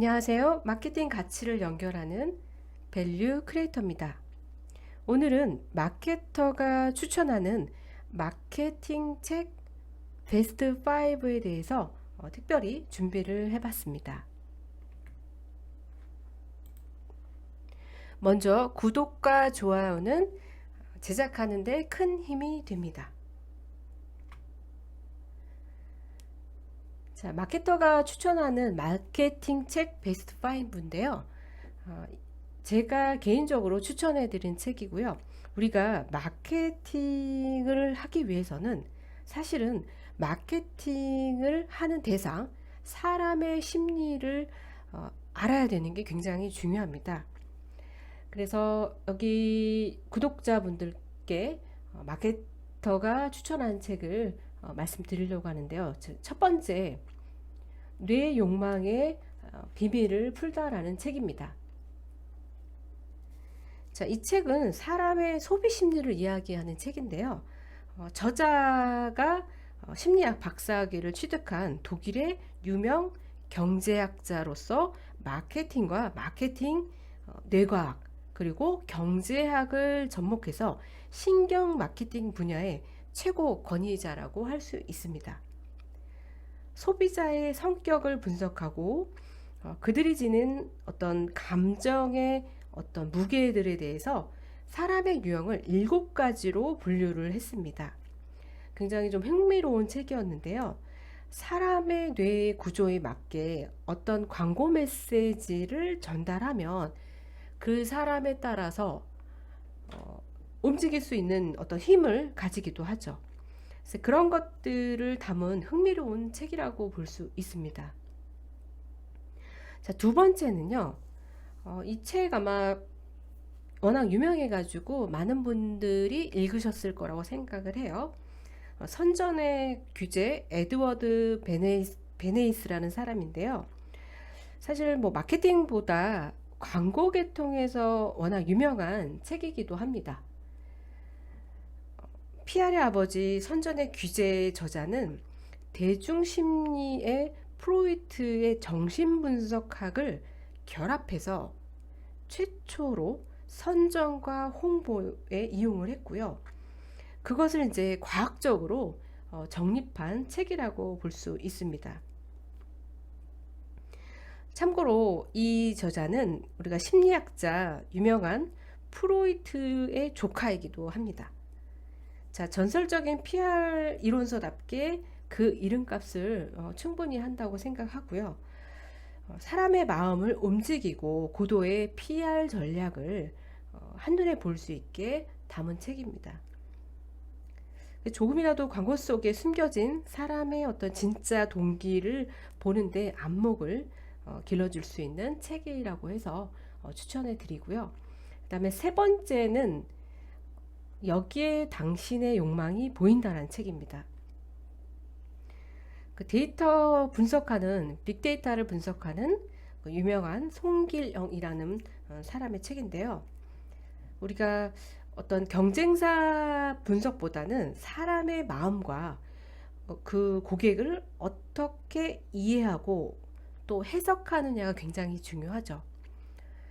안녕하세요. 마케팅 가치를 연결하는 밸류 크리에이터입니다. 오늘은 마케터가 추천하는 마케팅 책 베스트 5에 대해서 어, 특별히 준비를 해봤습니다. 먼저 구독과 좋아요는 제작하는데 큰 힘이 됩니다. 자, 마케터가 추천하는 마케팅 책 베스트 5인데요. 어, 제가 개인적으로 추천해 드린 책이고요. 우리가 마케팅을 하기 위해서는 사실은 마케팅을 하는 대상, 사람의 심리를 어, 알아야 되는 게 굉장히 중요합니다. 그래서 여기 구독자분들께 어, 마케터가 추천한 책을 어, 말씀드리려고 하는데요. 첫 번째, 뇌 욕망의 어, 비밀을 풀다라는 책입니다. 자, 이 책은 사람의 소비 심리를 이야기하는 책인데요. 어, 저자가 어, 심리학 박사학위를 취득한 독일의 유명 경제학자로서 마케팅과 마케팅 어, 뇌과학 그리고 경제학을 접목해서 신경 마케팅 분야의 최고 권위자라고 할 수 있습니다. 소비자의 성격을 분석하고 어, 그들이 지닌 어떤 감정의 어떤 무게들에 대해서 사람의 유형을 일곱 가지로 분류를 했습니다. 굉장히 좀 흥미로운 책이었는데요. 사람의 뇌 구조에 맞게 어떤 광고 메시지를 전달하면 그 사람에 따라서 어, 움직일 수 있는 어떤 힘을 가지기도 하죠. 그런 것들을 담은 흥미로운 책이라고 볼 수 있습니다. 자, 두 번째는요. 어, 이책 아마 워낙 유명해가지고 많은 분들이 읽으셨을 거라고 생각을 해요. 어, 선전의 규제 에드워드 베네이스, 베네이스라는 사람인데요. 사실 뭐 마케팅보다 광고 계 통해서 워낙 유명한 책이기도 합니다. 피아의 아버지 선전의 규제 저자는 대중심리의 프로이트의 정신분석학을 결합해서 최초로 선전과 홍보에 이용을 했고요. 그것을 이제 과학적으로 어, 정립한 책이라고 볼 수 있습니다. 참고로 이 저자는 우리가 심리학자 유명한 프로이트의 조카이기도 합니다. 자, 전설적인 PR 이론서답게 그 이름값을 어, 충분히 한다고 생각하고요. 어, 사람의 마음을 움직이고 고도의 PR 전략을 어, 한눈에 볼 수 있게 담은 책입니다. 조금이라도 광고 속에 숨겨진 사람의 어떤 진짜 동기를 보는데 안목을 어, 길러줄 수 있는 책이라고 해서 어, 추천해 드리고요. 그 다음에 세 번째는 여기에 당신의 욕망이 보인다는 책입니다. 그 데이터 분석하는 빅데이터를 분석하는 그 유명한 송길영이라는 어, 사람의 책인데요. 우리가 어떤 경쟁사 분석보다는 사람의 마음과 어, 그 고객을 어떻게 이해하고 또 해석하느냐가 굉장히 중요하죠.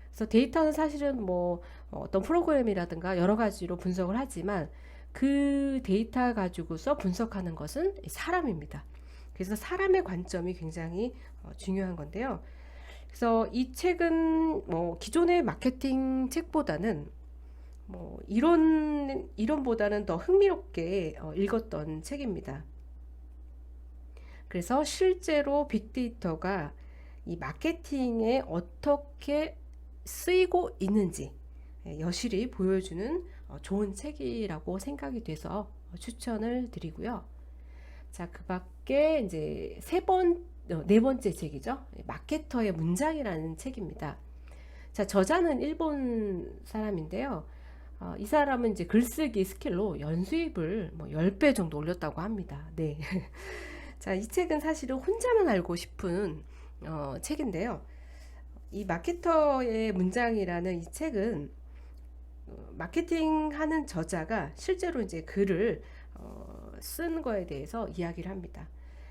그래서 데이터는 사실은 뭐 어떤 프로그램이라든가 여러 가지로 분석을 하지만 그 데이터 가지고서 분석하는 것은 사람입니다. 그래서 사람의 관점이 굉장히 어, 중요한 건데요. 그래서 이 책은 뭐 기존의 마케팅 책보다는 뭐 이론 이론보다는 더 흥미롭게 어, 읽었던 책입니다. 그래서 실제로 빅데이터가 이 마케팅에 어떻게 쓰이고 있는지 예, 여실히 보여주는 어, 좋은 책이라고 생각이 돼서 어, 추천을 드리고요. 자, 그 밖에 이제 세 번, 어, 네 번째 책이죠. 마케터의 문장이라는 책입니다. 자, 저자는 일본 사람인데요. 어, 이 사람은 이제 글쓰기 스킬로 연수입을 뭐 10배 정도 올렸다고 합니다. 네. 자, 이 책은 사실은 혼자만 알고 싶은 어, 책인데요. 이 마케터의 문장이라는 이 책은 어, 마케팅 하는 저자가 실제로 이제 글을 어, 쓴 거에 대해서 이야기를 합니다.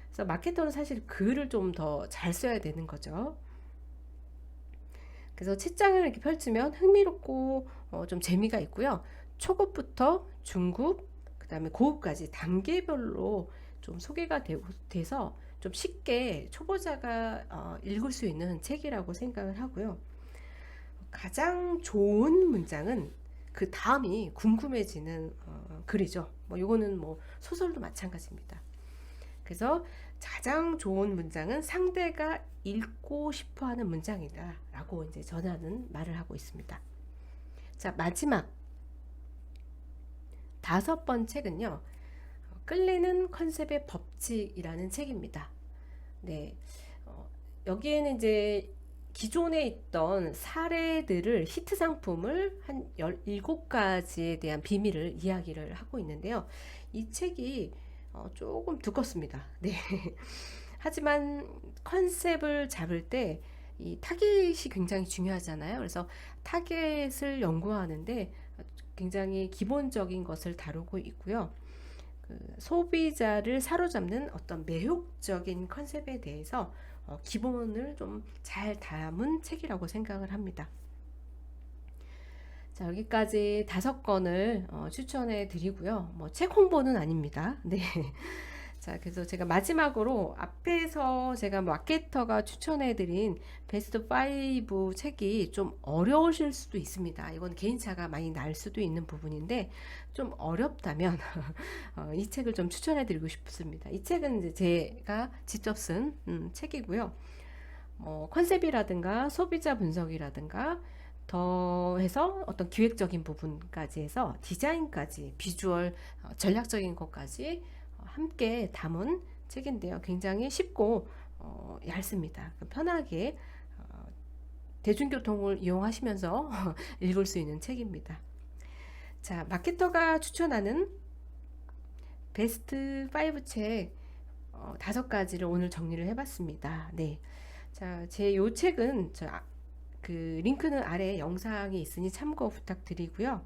그래서 마케터는 사실 글을 좀 더 잘 써야 되는 거죠. 그래서 책장을 이렇게 펼치면 흥미롭고 어, 좀 재미가 있고요. 초급부터 중급, 그 다음에 고급까지 단계별로 좀 소개가 되고 돼서 좀 쉽게 초보자가 어, 읽을 수 있는 책이라고 생각을 하고요. 가장 좋은 문장은 그 다음이 궁금해지는 어, 글이죠. 뭐 요거는 뭐 소설도 마찬가지입니다. 그래서 가장 좋은 문장은 상대가 읽고 싶어 하는 문장이다 라고 이제 전하는 말을 하고 있습니다. 자, 마지막 다섯 번 책은요. 끌리는 컨셉의 법칙이라는 책입니다. 네. 어, 여기에는 이제 기존에 있던 사례들을 히트 상품을 한 17가지에 대한 비밀을 이야기를 하고 있는데요. 이 책이 어, 조금 두껍습니다. 네. 하지만 컨셉을 잡을 때 이 타깃이 굉장히 중요하잖아요. 그래서 타깃을 연구하는데 굉장히 기본적인 것을 다루고 있고요. 그 소비자를 사로잡는 어떤 매혹적인 컨셉에 대해서 어, 기본을 좀 잘 담은 책이라고 생각을 합니다. 자, 여기까지 다섯 건을 어, 추천해 드리고요. 뭐 책 홍보는 아닙니다. 네. 자, 그래서 제가 마지막으로 앞에서 제가 마케터가 추천해 드린 베스트 5 책이 좀 어려우실 수도 있습니다. 이건 개인차가 많이 날 수도 있는 부분인데 좀 어렵다면 어, 이 책을 좀 추천해 드리고 싶습니다. 이 책은 이제 제가 직접 쓴 음, 책이고요. 뭐 컨셉이라든가 소비자 분석이라든가 더해서 어떤 기획적인 부분까지 해서 디자인까지 비주얼 어, 전략적인 것까지 어, 함께 담은 책인데요. 굉장히 쉽고 어, 얇습니다. 편하게 어, 대중교통을 이용하시면서 읽을 수 있는 책입니다. 자, 마케터가 추천하는 베스트 5책 어, 가지를 오늘 정리를 해봤습니다. 네. 자, 제 요 책은 저, 아, 그 링크는 아래 영상에 있으니 참고 부탁드리고요.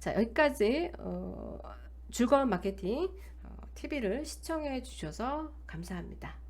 자, 여기까지 어, 즐거운 마케팅 TV를 시청해 주셔서 감사합니다.